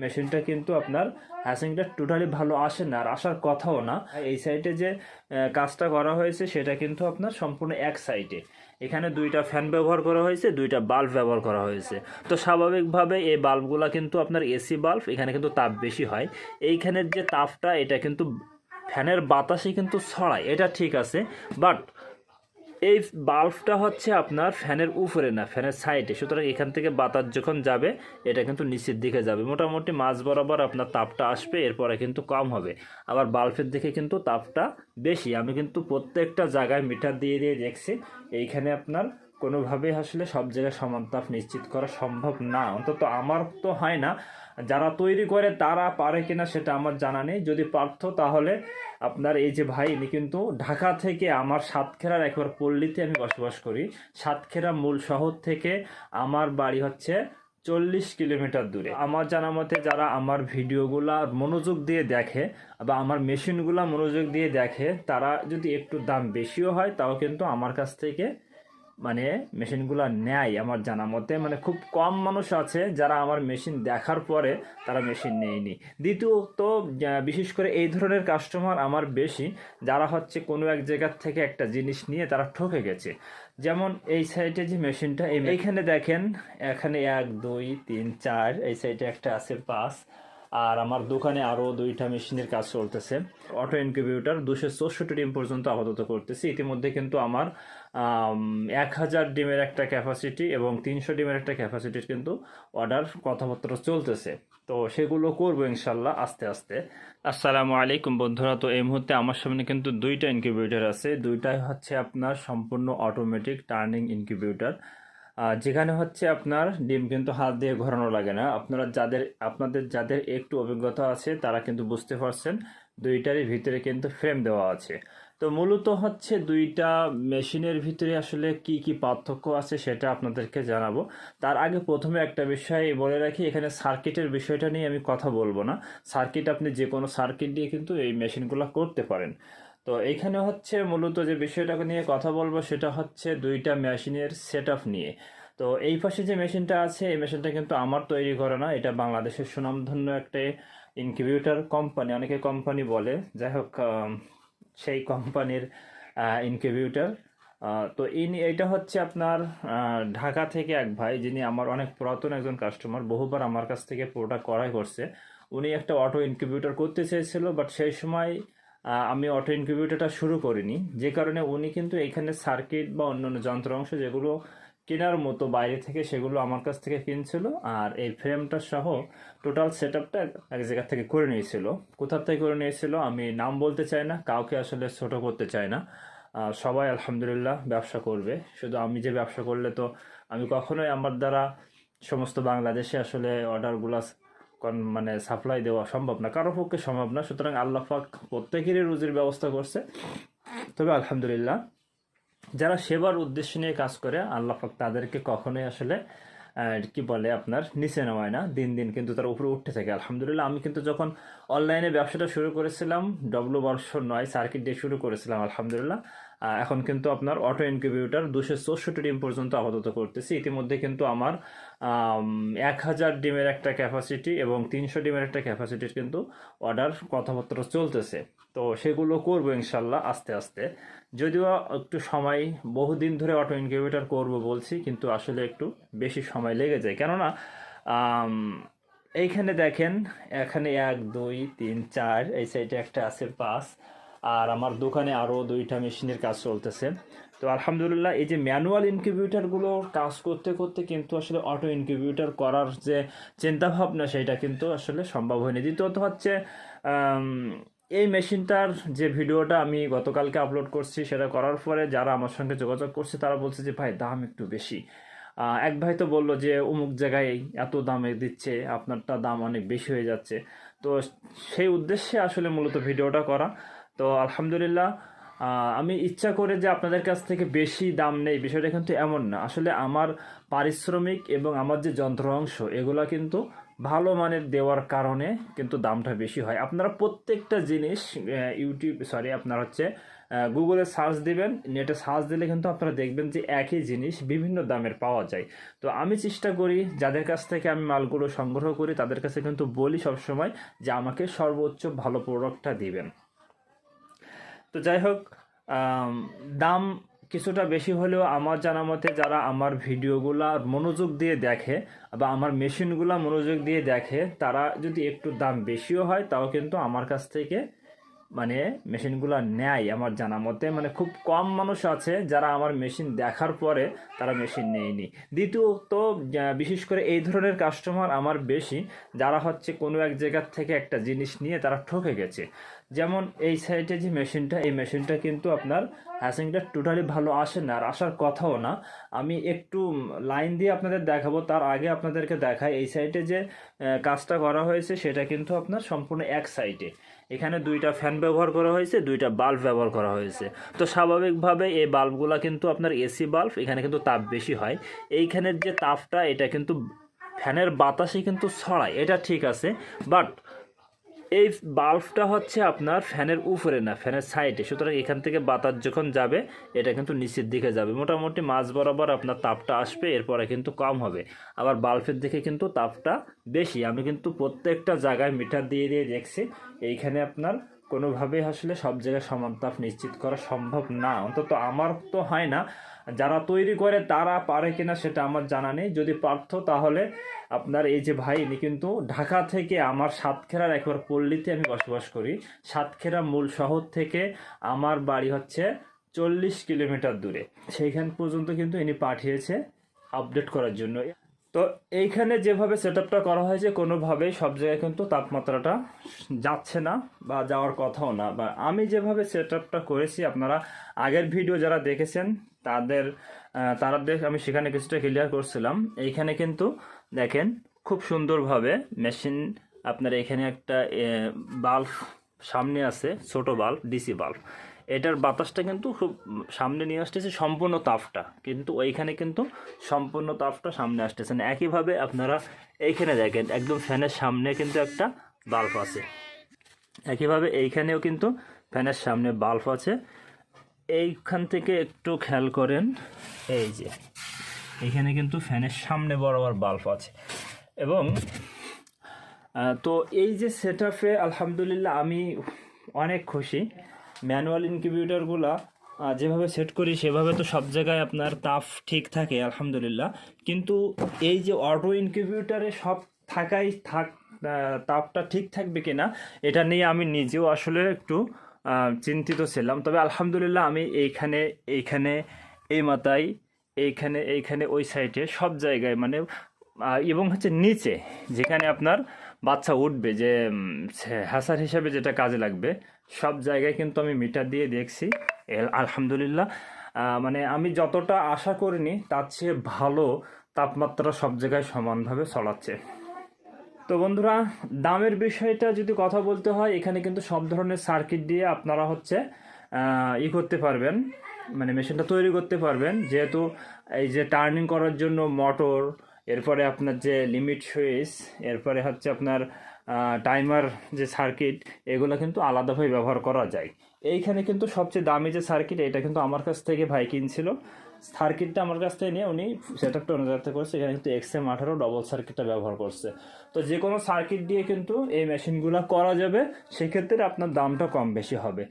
মেশিনটা কিন্তু আপনার হ্যাসিংটা টোটালি ভালো আসে না আর আসার কথাও না। এই সাইডে যে কাজটা করা হয়েছে সেটা কিন্তু আপনার সম্পূর্ণ এক সাইডে এখানে দুইটা ফ্যান ব্যবহার করা হয়েছে, দুইটা বাল্ব ব্যবহার করা হয়েছে। তো স্বাভাবিকভাবে এই বাল্বগুলো কিন্তু আপনার এসি বাল্ব এখানে কিন্তু তাপ বেশি হয়। এইখানের যে তাপটা, এটা কিন্তু ফ্যানের বাতাসে কিন্তু ছড়ায়। এটা ঠিক আছে বাট এই বাল্বটা হচ্ছে আপনার ফ্যানের উপরে না, ফ্যানের সাইডে। সুতরাং এখান থেকে বাতাস যখন যাবে, এটা কিন্তু নিচের দিকে যাবে। মোটামুটি মাঝ বরাবর আপনার তাপটা আসবে, এরপরে কিন্তু কম হবে। আবার বাল্বের দিকে কিন্তু তাপটা বেশি। আমি কিন্তু প্রত্যেকটা জায়গায় মিটার দিয়ে দিয়ে দেখছি, এইখানে আপনার কোনোভাবেই আসলে সব জায়গায় সমান তাপ নিশ্চিত করা সম্ভব না। অন্তত আমার তো হয় না যারা তৈরি করে তারা পারে কিনা সেটা আমার জানা নেই। যদি পারত তাহলে আপনার এই যে ভাই, ইনি কিন্তু ঢাকা থেকে আমার সাতক্ষীরার একবার পল্লীতে আমি বসবাস করি। সাতক্ষেরা মূল শহর থেকে আমার বাড়ি হচ্ছে চল্লিশ কিলোমিটার দূরে। আমার জানা মতে যারা আমার ভিডিওগুলা মনোযোগ দিয়ে দেখে বা আমার মেশিনগুলা মনোযোগ দিয়ে দেখে, তারা যদি একটু দাম বেশিও হয়, তাও কিন্তু আমার কাছ থেকে মানে মেশিনগুলো নেয় আমার জানা মতে। মানে খুব কম মানুষ আছে যারা আমার মেশিন দেখার পরে তারা মেশিন নেয়নি। দ্বিতীয়ত বিশেষ করে এই ধরনের কাস্টমার আমার বেশি, যারা হচ্ছে কোনো এক জায়গার থেকে একটা জিনিস নিয়ে তারা ঠকে গেছে। যেমন এই সাইডে যে মেশিনটা, এই এইখানে দেখেন, এখানে এক, দুই, তিন, চার, এই সাইডে একটা আছে পাঁচ, আর আমার দোকানে আরও দুইটা মেশিনের কাজ চলতেছে। অটো ইনকিউবেটর দুশো চৌষট্টি ডিম পর্যন্ত আপাতত করতেছি। ইতিমধ্যে কিন্তু আমার এক হাজার ডিমের একটা ক্যাপাসিটি এবং তিনশো ডিমের একটা ক্যাপাসিটির কিন্তু অর্ডার কথাবার্তা চলতেছে। তো সেগুলো করব ইনশাল্লাহ আস্তে আস্তে। আসসালামু আলাইকুম বন্ধুরা, তো এই মুহূর্তে আমার সামনে কিন্তু দুইটা ইনকিউবেটর আছে। দুইটাই হচ্ছে আপনার সম্পূর্ণ অটোমেটিক টার্নিং ইনকিউবেটর যেখানে হচ্ছে আপনার ডিম কিন্তু হাত দিয়ে ঘোরানো লাগে না। আপনারা যাদের, আপনাদের যাদের একটু অভিজ্ঞতা আছে, তারা কিন্তু বুঝতে পারছেন দুইটারই ভিতরে কিন্তু ফ্রেম দেওয়া আছে। তো মূলত হচ্ছে দুইটা মেশিনের ভিতরে আসলে কি কি পার্থক্য আছে সেটা আপনাদেরকে জানাব। তার আগে প্রথমে একটা বিষয় বলে রাখি, এখানে সার্কিটের বিষয়টা নিয়ে আমি কথা বলব না। সার্কিট আপনি যে কোনো সার্কিট দিয়ে কিন্তু এই মেশিনগুলো করতে পারেন। তো এখানে হচ্ছে মূলত যে বিষয়টাকে নিয়ে কথা বলব সেটা হচ্ছে দুইটা মেশিনের সেট নিয়ে। তো এই পাশে যে মেশিনটা আছে, এই মেশিনটা কিন্তু আমার তৈরি করা না, এটা বাংলাদেশের সুনামধন্য একটা ইনকিউবেটর কোম্পানি, অনেকে কোম্পানি বলে। যাই হোক সেই কোম্পানির ইনকিউবেটর তো ইনি এটা হচ্ছে আপনার ঢাকা থেকে এক ভাই যিনি আমার অনেক পুরাতন একজন কাস্টমার বহুবার আমার কাছ থেকে প্রোডাক্ট করাই করছে। উনি একটা অটো ইনকিউবেটর করতে চেয়েছিল বাট সেই সময় আমি অটো ইনকিউবেটরটা শুরু করিনি। যে কারণে উনি কিন্তু এখানে সার্কিট বা অন্যান্য যন্ত্রাংশ যেগুলো কেনার মতো বাইরে থেকে সেগুলো আমার কাছ থেকে কিনছিল, আর এই ফ্রেমটা সহ টোটাল সেট আপটা এক জায়গা থেকে করে নিয়েছিল। কোথা থেকে করে নিয়েছিল আমি নাম বলতে চাই না, কাউকে আসলে ছোট করতে চাই না। সবাই আলহামদুলিল্লাহ ব্যবসা করবে। শুধু আমি যে ব্যবসা করলে তো আমি কখনোই আমার দ্বারা সমস্ত বাংলাদেশে আসলে অর্ডারগুলো মানে সাপ্লাই দেওয়া সম্ভব না, কারও পক্ষে সম্ভব না। সুতরাং আল্লাহ প্রত্যেকেরই রুজির ব্যবস্থা করছে। তবে আলহামদুলিল্লাহ যারা সেবার উদ্দেশ্য নিয়ে কাজ করে, আল্লাহ পাক তাদেরকে কখনোই আসলে কি বলে আপনার, নিচে নেওয়ায় না। দিন দিন কিন্তু তার উপরে উঠতে থাকে। আলহামদুলিল্লাহ, আমি কিন্তু যখন অনলাইনে ব্যবসাটা শুরু করেছিলাম ডব্লু বর্ষ নয় সার্কিট ডে শুরু করেছিলাম, আলহামদুলিল্লাহ এখন কিন্তু আপনার অটো ইনকিউবেটর দুশো চৌষট্টি ডিম পর্যন্ত আপাতত করতেছি। ইতিমধ্যে কিন্তু আমার এক হাজার ডিমের একটা ক্যাপাসিটি এবং তিনশো ডিমের একটা ক্যাপাসিটির কিন্তু অর্ডার কথাবার্তা চলতেছে। তো সেগুলো করব ইনশাল্লাহ আস্তে আস্তে। যদিও একটু সময়, বহুদিন ধরে অটো ইনকিউবেটর করব বলছি, কিন্তু আসলে একটু বেশি সময় লেগে যায়। কেননা এইখানে দেখেন, এখানে এক, দুই, তিন, চার, এই সাইডে একটা আছে পাঁচ আর আমার দোকানে আরও দুইটা মেশিনের কাজ চলতেছে। তো আলহামদুলিল্লাহ, এই যে ম্যানুয়াল ইনকিউবেটরগুলো কাজ করতে করতে কিন্তু আসলে অটো ইনকিউবেটর করার যে চিন্তাভাবনা, সেটা কিন্তু আসলে সম্ভব হয়নি। দ্বিতীয়ত হচ্ছে এই মেশিনটার যে ভিডিওটা আমি গতকালকে আপলোড করছি, সেটা করার পরে যারা আমার সঙ্গে যোগাযোগ করছে, তারা বলছে যে, ভাই, দাম একটু বেশি। এক ভাই তো বলল যে, অমুক জায়গায় এত দামে দিচ্ছে, আপনারটা দাম অনেক বেশি হয়ে যাচ্ছে। তো সেই উদ্দেশ্যে আসলে মূলত ভিডিওটা করা। তো আলহামদুলিল্লাহ আমি ইচ্ছা করে যে আপনাদের কাছ থেকে বেশি দাম নেই, বিষয়টা কিন্তু এমন না। আসলে আমার পারিশ্রমিক এবং আমার যে যন্ত্রাংশ, এগুলা কিন্তু ভালো মানের দেওয়ার কারণে কিন্তু দামটা বেশি হয়। আপনারা প্রত্যেকটা জিনিস ইউটিউব সরি আপনার হচ্ছে গুগলে সার্চ দিবেন, নেটে সার্চ দিলে কিন্তু আপনারা দেখবেন যে একই জিনিস বিভিন্ন দামের পাওয়া যায়। তো আমি চেষ্টা করি, যাদের কাছ থেকে আমি মালগুলো সংগ্রহ করি, তাদের কাছে কিন্তু বলি সবসময় যে আমাকে সর্বোচ্চ ভালো প্রোডাক্টটা দিবেন। তো যাই হোক দাম কিছুটা বেশি হলেও আমার জানা মতে যারা আমার ভিডিওগুলা মনোযোগ দিয়ে দেখে বা আমার মেশিনগুলা মনোযোগ দিয়ে দেখে, তারা যদি একটু দাম বেশিও হয়, তাও কিন্তু আমার কাছ থেকে মানে মেশিনগুলো নেয় আমার জানা মতে। মানে খুব কম মানুষ আছে যারা আমার মেশিন দেখার পরে তারা মেশিন নেয়নি। দ্বিতীয়ত বিশেষ করে এই ধরনের কাস্টমার আমার বেশি, যারা হচ্ছে কোনো এক জায়গার থেকে একটা জিনিস নিয়ে তারা ঠকে গেছে। যেমন এই সাইডে যে মেশিনটা, এই মেশিনটা কিন্তু আপনার হ্যাসিংটা টোটালি ভালো আসে না, আর আসার কথাও না। আমি একটু লাইন দিয়ে আপনাদের দেখাবো, তার আগে আপনাদেরকে দেখাই। এই সাইডে যে কাজটা করা হয়েছে, সেটা কিন্তু আপনার সম্পূর্ণ এক সাইডে এখানে দুইটা ফ্যান ব্যবহার করা হয়েছে, দুইটা বাল্ব ব্যবহার করা হয়েছে। তো স্বাভাবিকভাবে এই বাল্বগুলো কিন্তু আপনার এসি বাল্ব এখানে কিন্তু তাপ বেশি হয়। এইখানের যে তাপটা, এটা কিন্তু ফ্যানের বাতাসে কিন্তু ছড়ায়, এটা ঠিক আছে। বাট এই বাল্বটা হচ্ছে আপনার ফ্যানের উপরে না, ফ্যানের সাইডে। সুতরাং এখান থেকে বাতাস যখন যাবে, এটা কিন্তু নিচের দিকে যাবে। মোটামুটি মাছ বরাবর আপনার তাপটা আসবে, এরপরে কিন্তু কম হবে। আবার বাল্বের দিকে কিন্তু তাপটা বেশি। আমি কিন্তু প্রত্যেকটা জায়গায় মিটার দিয়ে দিয়ে দেখছি, এইখানে আপনার কোনোভাবেই আসলে সব জায়গায় সমান তাপ নিশ্চিত করা সম্ভব না। অন্তত আমার তো হয় না। যারা তৈরি করে তারা পারে কিনা সেটা আমার জানা নেই। যদি পারত তাহলে আপনার এই যে ভাই, ইনি কিন্তু ঢাকা থেকে আমার সাতক্ষীরার একবার পল্লীতে আমি বসবাস করি। সাতক্ষীরা মূল শহর থেকে আমার বাড়ি হচ্ছে চল্লিশ কিলোমিটার দূরে। সেইখান পর্যন্ত কিন্তু ইনি পাঠিয়েছে আপডেট করার জন্য। তো এইখানে যেভাবে সেট করা হয়েছে, কোনোভাবেই সব জায়গায় কিন্তু তাপমাত্রাটা যাচ্ছে না বা যাওয়ার কথাও না। বা আমি যেভাবে সেট করেছি, আপনারা আগের ভিডিও যারা দেখেছেন, তাদের তারা দেখ, আমি সেখানে কিছুটা ক্লিয়ার করছিলাম। এইখানে কিন্তু দেখেন, খুব সুন্দরভাবে মেশিন আপনার এখানে একটা বাল্ব সামনে আছে, ছোট বাল্ব ডিসি বাল্ব এটার বাতাসটা কিন্তু খুব সামনে নিয়ে আসতেছে, সম্পূর্ণ তাপটা। কিন্তু ওইখানে কিন্তু সম্পূর্ণ তাপটা সামনে আসতেছে না। একইভাবে আপনারা এইখানে দেখেন, একদম ফ্যানের সামনে কিন্তু একটা বাল্ব আছে। একইভাবে এইখানেও কিন্তু ফ্যানের সামনে বাল্ব আছে। এইখান থেকে একটু খেয়াল করেন, এই যে এখানে কিন্তু ফ্যানের সামনে বরাবর বাল্ব আছে। এবং তো এই যে সেট আলহামদুলিল্লাহ আমি অনেক খুশি। ম্যানুয়াল ইনকিউবেটরগুলো যেভাবে সেট করি, সেভাবে তো সব জায়গায় আপনার তাপ ঠিক থাকে, আলহামদুলিল্লাহ। কিন্তু এই যে অটো ইনকিউবেটরে সব থাকাই থাক তাপটা ঠিক থাকবে কিনা, এটা নিয়ে আমি নিজেও আসলে একটু চিন্তিত ছিলাম। তবে আলহামদুলিল্লাহ আমি এইখানে এইখানে, এই মাথায়, এইখানে এইখানে ওই সাইডে সব জায়গায় মানে এবং হচ্ছে নিচে, যেখানে আপনার বাচ্চা উঠবে যে হ্যাসার হিসাবে যেটা কাজে লাগবে, সব জায়গায় কিন্তু আমি মিটার দিয়ে দেখছি। আলহামদুলিল্লাহ। মানে আমি যতটা আশা করিনি, তার চেয়ে ভালো তাপমাত্রা সব জায়গায় সমানভাবে চলাচ্ছে তো বন্ধুরা, দামের বিষয়টা যদি কথা বলতে হয়, এখানে কিন্তু সব ধরনের সার্কিট দিয়ে আপনারা হচ্ছে ই করতে পারবেন মানে মেশিনটা তৈরি করতে পারবেন। যেহেতু এই যে টার্নিং করার জন্য মোটর এরপরে আপনার যে লিমিট সুইচ এরপরে হচ্ছে আপনার টাইমার যে সার্কিট এগুলো কিন্তু আলাদাভাবে ব্যবহার করা যায়। এইখানে কিন্তু সবচেয়ে দামি যে সার্কিট এটা কিন্তু আমার কাছ থেকে ভাই কিনছিল। সার্কিটটা আমার কাছ থেকে নিয়ে উনি সেট আপটা অন্য জায়গা করছে। এখানে কিন্তু এক্স এম আঠারো ডবল সার্কিটটা ব্যবহার করছে। তো যে কোনো সার্কিট দিয়ে কিন্তু এই মেশিনগুলো করা যাবে, সেক্ষেত্রে আপনার দামটা কম বেশি হবে।